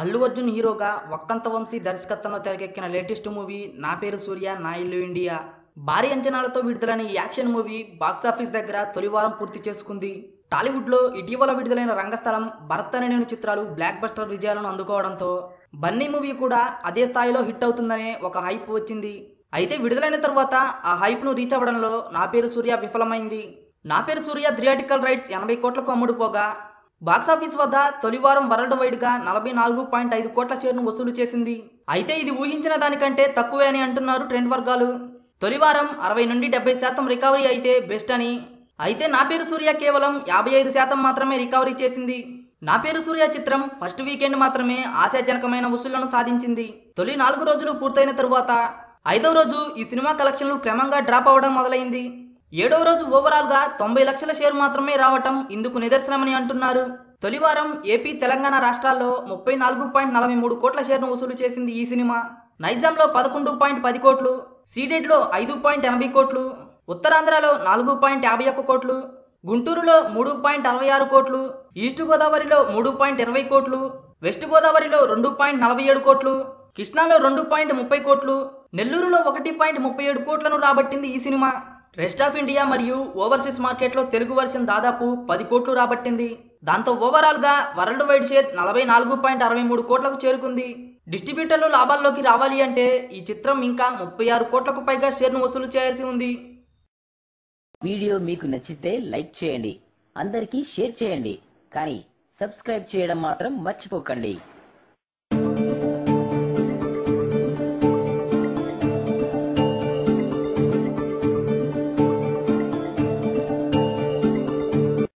అల్లు అర్జున్ హీరోగా వక్కంత వంశీ దర్శకత్వంలో తెరకెక్కిన లేటెస్ట్ మూవీ నా పేరు సూర్య నా ఇల్లు ఇండియా. భారీ అంచనాలతో విడుదలైన ఈ యాక్షన్ మూవీ బాక్సాఫీస్ దగ్గర తొలివారం పూర్తి చేసుకుంది. టాలీవుడ్లో ఇటీవల విడుదలైన రంగస్థలం భరత్ అనే నేను చిత్రాలు బ్లాక్ బస్టర్ విజయాలను అందుకోవడంతో బన్నీ మూవీ కూడా అదే స్థాయిలో హిట్ అవుతుందనే ఒక హైప్ వచ్చింది. అయితే విడుదలైన తర్వాత ఆ హైప్ను రీచ్ అవ్వడంలో నా పేరు సూర్య విఫలమైంది. నా పేరు సూర్య థియేటికల్ రైట్స్ ఎనభై కోట్లకు అమ్ముడుపోగా బాక్సాఫీస్ వద్ద తొలివారం వరల్డ్ వైడ్గా నలభై నాలుగు పాయింట్ ఐదు కోట్ల షేర్ను వసూలు చేసింది. అయితే ఇది ఊహించిన దానికంటే తక్కువే అని అంటున్నారు ట్రెండ్ వర్గాలు. తొలివారం అరవై నుండి డెబ్బై శాతం రికవరీ అయితే బెస్ట్ అని. అయితే నా పేరు సూర్య కేవలం యాభై ఐదు శాతం మాత్రమే రికవరీ చేసింది. నా పేరు సూర్య చిత్రం ఫస్ట్ వీకెండ్ మాత్రమే ఆశాజనకమైన వసూళ్ళను సాధించింది. తొలి నాలుగు రోజులు పూర్తయిన తరువాత ఐదవ రోజు ఈ సినిమా కలెక్షన్లు క్రమంగా డ్రాప్ అవ్వడం మొదలైంది. ఏడవ రోజు ఓవరాల్గా తొంభై లక్షల షేర్ మాత్రమే రావటం ఇందుకు నిదర్శనమని అంటున్నారు. తొలివారం ఏపీ తెలంగాణ రాష్ట్రాల్లో ముప్పై నాలుగు పాయింట్ నలభై మూడు కోట్ల షేర్ను వసూలు చేసింది ఈ సినిమా. నైజాంలో పదకొండు పాయింట్ పది కోట్లు సీడెడ్లో ఐదు పాయింట్ ఎనభై కోట్లు ఉత్తరాంధ్రలో నాలుగు పాయింట్ యాభై ఒక్క కోట్లు గుంటూరులో మూడు పాయింట్ అరవై ఆరు కోట్లు ఈస్ట్ గోదావరిలో మూడు పాయింట్ ఇరవై కోట్లు వెస్ట్ గోదావరిలో రెండు పాయింట్ నలభై ఏడు కోట్లు కృష్ణాలో రెండు పాయింట్ ముప్పై కోట్లు నెల్లూరులో ఒకటి పాయింట్ ముప్పై ఏడు కోట్లను రాబట్టింది ఈ సినిమా. రెస్ట్ ఆఫ్ ఇండియా మరియు ఓవర్సీస్ మార్కెట్లో తెలుగు వర్షన్ దాదాపు పది కోట్లు రాబట్టింది. దాంతో ఓవరాల్గా వరల్డ్ వైడ్ షేర్ నలభై నాలుగు పాయింట్ అరవై మూడు కోట్లకు చేరుకుంది. డిస్ట్రిబ్యూటర్లు లాభాల్లోకి రావాలి అంటే ఈ చిత్రం ఇంకా ముప్పై ఆరు కోట్లకు పైగా షేర్ను వసూలు చేయాల్సి ఉంది. వీడియో మీకు నచ్చితే లైక్ చేయండి. అందరికీ షేర్ చేయండి. కానీ సబ్స్క్రైబ్ చేయడం మాత్రం మర్చిపోకండి.